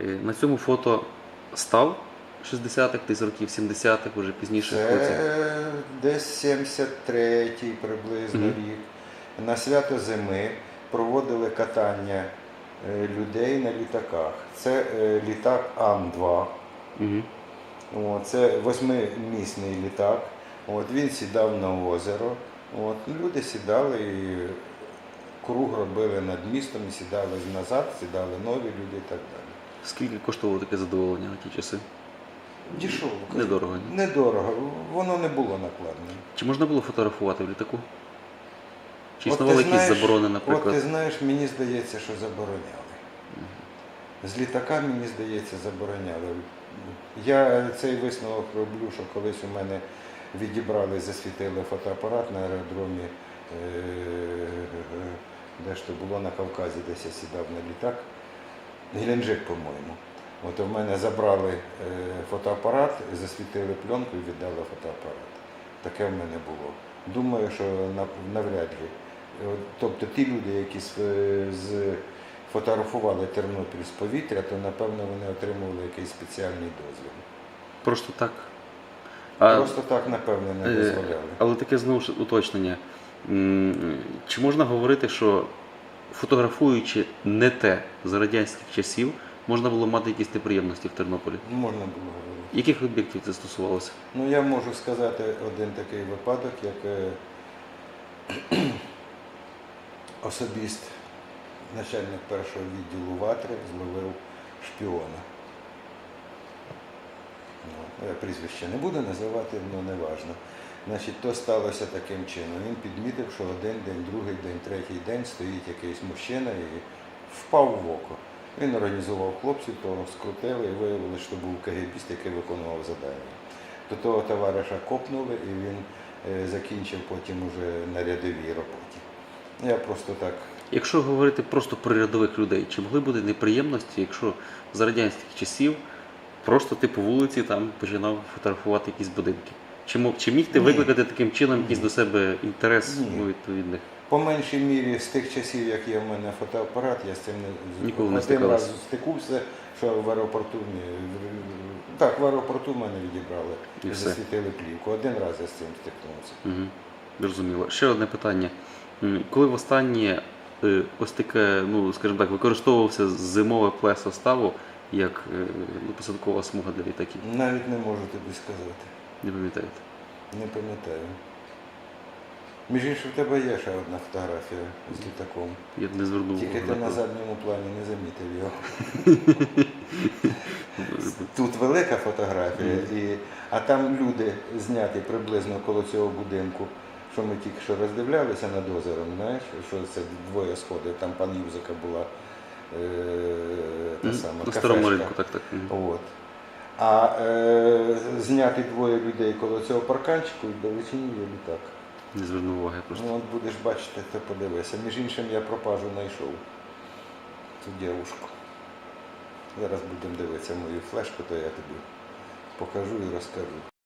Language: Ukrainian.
Е, На цьому фото став 60-х, десь років 70-х, вже пізніше. це- десь 73-й приблизно Мгм. рік. На свято зими проводили катання е, людей на літаках. Це е, літак Ан-2. Мгм. О, Це восьмимісний літак. От, він сідав на озеро. От, люди сідали і круг робили над містом, сідали назад, сідали нові люди і так далі. Скільки коштувало таке задоволення на ті часи? Дешево. Недорого. ні? Недорого. Воно не було накладне. Чи можна було фотографувати в літаку? Чи існували якісь знаєш- заборони, От ти знаєш, мені здається, що забороняли. З літака, мені здається, забороняли. Я цей висновок роблю, що колись у мене відібрали, засвітили фотоапарат на аеродромі, е, де ж то було на Кавказі, десь я сідав на літак. Геленджик, по-моєму. От у мене забрали е, фотоапарат, засвітили пленку і віддали фотоапарат. Таке в мене було. Думаю, що нав- навряд ли. Тобто ті люди, які з, з- фотографували Тернопіль з повітря, то напевно вони отримували якийсь спеціальний дозвіл. Просто так. А, Просто так, напевно, не е, дозволяли. Але таке знову ж уточнення. Чи можна говорити, що фотографуючи не те з радянських часів, можна було мати якісь неприємності в Тернополі? Ну, Можна було говорити. Яких об'єктів це стосувалося? Ну, я можу сказати один такий випадок, як е, особіст начальник першого відділу Ватри зловив шпіона. Ну, Я прізвище не буду називати, але не важно. Значить, то сталося таким чином. Він підмітив, що один день, другий день, третій день стоїть якийсь мужчина і впав в око. Він організував хлопців, того скрутили і виявилося, що був КГБіст, який виконував завдання. До того товариша копнули і він е, закінчив потім уже на рядовій роботі. Я просто так Якщо говорити просто про рядових людей, чи могли бути неприємності, якщо за радянських часів просто ти по вулиці там починав фотографувати якісь будинки? Чи, чи міг ти Ні. викликати таким чином якийсь до себе інтерес Ні. ну, відповідних? По меншій мірі з тих часів, як є в мене фотоапарат, я з цим не Ніколи не стикалися. раз стикувся, що в аеропорту в- Так, в аеропорту мене відібрали І засвітили плівку. Один раз я з цим стикнувся. Угу. Зрозуміло. Ще одне питання. Коли востаннє е, ось таке, ну скажімо так, використовувався зимове плесо ставу як е, ну, посадкова смуга для літаків? Навіть не можу тобі сказати. Не пам'ятаєте? Не пам'ятаю. Між іншим, в тебе є ще одна фотографія з літаком. Я не звернув Тільки ти на задньому плані не замітив його. Тут велика фотографія, і, а там люди зняті приблизно коло цього будинку, що ми тільки що роздивлялися над озером, знаєш, що це двоє сходів, там пан Юзика була е, та сама На старому ринку, так, так. От. А е, зняти двоє людей коло цього парканчику і далечині є літак. Не звернув уваги просто. Ну, от будеш бачити, то подивися. Між іншим я пропажу знайшов цю дівушку. Зараз будемо дивитися мою флешку, то я тобі покажу і розкажу.